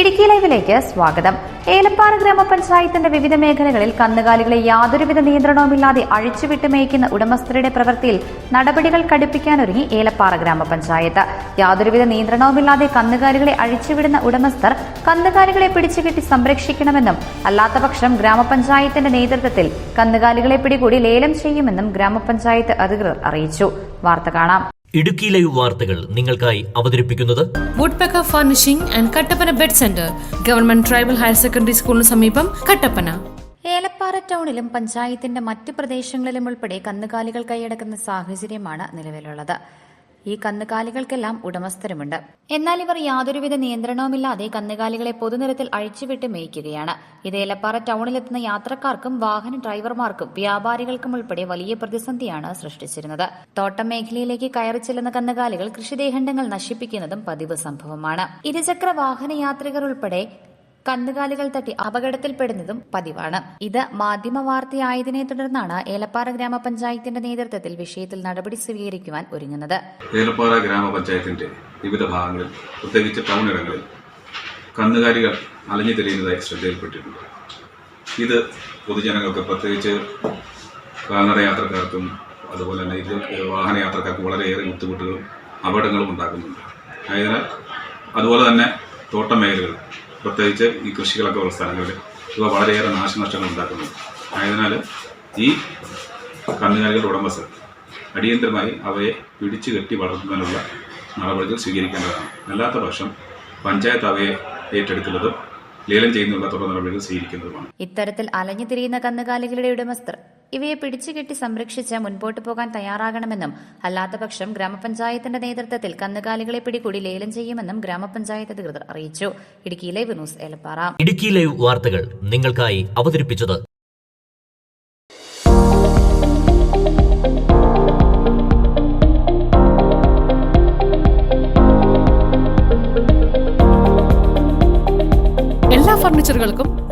ഇടുക്കി ലൈവിലേക്ക് സ്വാഗതം. ഏലപ്പാറ ഗ്രാമപഞ്ചായത്തിന്റെ വിവിധ മേഖലകളിൽ കന്നുകാലികളെ യാതൊരുവിധ നിയന്ത്രണവുമില്ലാതെ അഴിച്ചുവിട്ട് മേയ്ക്കുന്ന ഉടമസ്ഥരുടെ പ്രവൃത്തിയിൽ നടപടികൾ കടുപ്പിക്കാനൊരുങ്ങി ഏലപ്പാറ ഗ്രാമപഞ്ചായത്ത്. യാതൊരുവിധ നിയന്ത്രണവുമില്ലാതെ കന്നുകാലികളെ അഴിച്ചുവിടുന്ന ഉടമസ്ഥർ കന്നുകാലികളെ പിടിച്ചുകെട്ടി സംരക്ഷിക്കണമെന്നും അല്ലാത്തപക്ഷം ഗ്രാമപഞ്ചായത്തിന്റെ നേതൃത്വത്തിൽ കന്നുകാലികളെ പിടികൂടി ലേലം ചെയ്യുമെന്നും ഗ്രാമപഞ്ചായത്ത് അധികൃതർ അറിയിച്ചു. വാർത്ത കാണാം. ഇടുക്കി ലൈവ് വാർത്തകൾ നിങ്ങൾക്കായി അവതരിപ്പിക്കുന്നത് woodpecker furnishing and Kattappana bed centre government tribal higher secondary സ്കൂളിന് സമീപം കട്ടപ്പന. ഏലപ്പാറ ടൗണിലും പഞ്ചായത്തിന്റെ മറ്റു പ്രദേശങ്ങളിലും ഉൾപ്പെടെ കന്നുകാലികൾ കൈയടക്കുന്ന സാഹചര്യമാണ് നിലവിലുള്ളത്. ഈ കന്നുകാലികൾക്കെല്ലാം ഉടമസ്ഥരുമുണ്ട്. എന്നാൽ ഇവർ യാതൊരുവിധ നിയന്ത്രണവുമില്ലാതെ കന്നുകാലികളെ പൊതുനിരത്തിൽ അഴിച്ചുവിട്ട് മേയ്ക്കുകയാണ്. ഇത് ഏലപ്പാറ ടൌണിലെത്തുന്ന യാത്രക്കാർക്കും വാഹന ഡ്രൈവർമാർക്കും വ്യാപാരികൾക്കും ഉൾപ്പെടെ വലിയ പ്രതിസന്ധിയാണ് സൃഷ്ടിച്ചിരുന്നത്. തോട്ടം മേഖലയിലേക്ക് കയറി ചെല്ലുന്ന കന്നുകാലികൾ കൃഷിദേഹണ്ഡങ്ങൾ നശിപ്പിക്കുന്നതും പതിവ് സംഭവമാണ്. ഇരുചക്ര വാഹന യാത്രികർ ഉൾപ്പെടെ കന്നുകാലികൾ തട്ടി അപകടത്തിൽപ്പെടുന്നതും പതിവാണ്. ഇത് മാധ്യമ വാർത്തയായതിനെ തുടർന്നാണ് ഏലപ്പാറ ഗ്രാമപഞ്ചായത്തിന്റെ നേതൃത്വത്തിൽ വിഷയത്തിൽ നടപടി സ്വീകരിക്കുവാൻ ഒരുങ്ങുന്നത്. ഏലപ്പാറ ഗ്രാമപഞ്ചായത്തിന്റെ വിവിധ ഭാഗങ്ങളിൽ പ്രത്യേകിച്ച് ടൗണിടങ്ങളിൽ കന്നുകാലികൾ അലഞ്ഞു തിരിയുന്നതായി ശ്രദ്ധയിൽപ്പെട്ടിട്ടുണ്ട്. ഇത് പൊതുജനങ്ങൾക്ക് പ്രത്യേകിച്ച് കാൽനട യാത്രക്കാർക്കും അതുപോലെ തന്നെ ഇത് വാഹന യാത്രക്കാർക്കും വളരെയേറെ ബുദ്ധിമുട്ടുകളും അപകടങ്ങളും ഉണ്ടാക്കുന്നുണ്ട്. ആയതിനാൽ അതുപോലെ തന്നെ തോട്ടം മേഖലകൾ പ്രത്യേകിച്ച് ഈ കൃഷികളൊക്കെ ഉള്ള സ്ഥലങ്ങളിൽ ഇവ വളരെയേറെ നാശനഷ്ടങ്ങൾ ഉണ്ടാക്കുന്നു ആയതിനാൽ ഈ കന്നുകാലികളുടെ ഉടമസ്ഥർ അടിയന്തരമായി അവയെ പിടിച്ചു കെട്ടി വളർത്തുന്നതിനുള്ള നടപടികൾ സ്വീകരിക്കേണ്ടതാണ്. അല്ലാത്ത പക്ഷം പഞ്ചായത്ത് അവയെ ഏറ്റെടുക്കുന്നതും ലേലം ചെയ്യുന്നതിനുള്ള തുടർ നടപടികൾ സ്വീകരിക്കുന്നതുമാണ്. ഇത്തരത്തിൽ അലഞ്ഞു തിരിയുന്ന കന്നുകാലികളുടെ ഉടമസ്ഥർ ഇവയെ പിടിച്ചുകെട്ടി സംരക്ഷിച്ച് മുൻപോട്ട് പോകാൻ തയ്യാറാകണമെന്നും അല്ലാത്തപക്ഷം ഗ്രാമപഞ്ചായത്തിന്റെ നേതൃത്വത്തിൽ കന്നുകാലികളെ പിടികൂടി ലേലം ചെയ്യുമെന്നും ഗ്രാമപഞ്ചായത്ത് അധികൃതർ അറിയിച്ചു. Idukki live news Elappara. Idukki live വാർത്തകൾ നിങ്ങൾക്കായി അവതരിപ്പിച്ചത് എല്ലാ ഫർണിച്ചറുകൾക്കും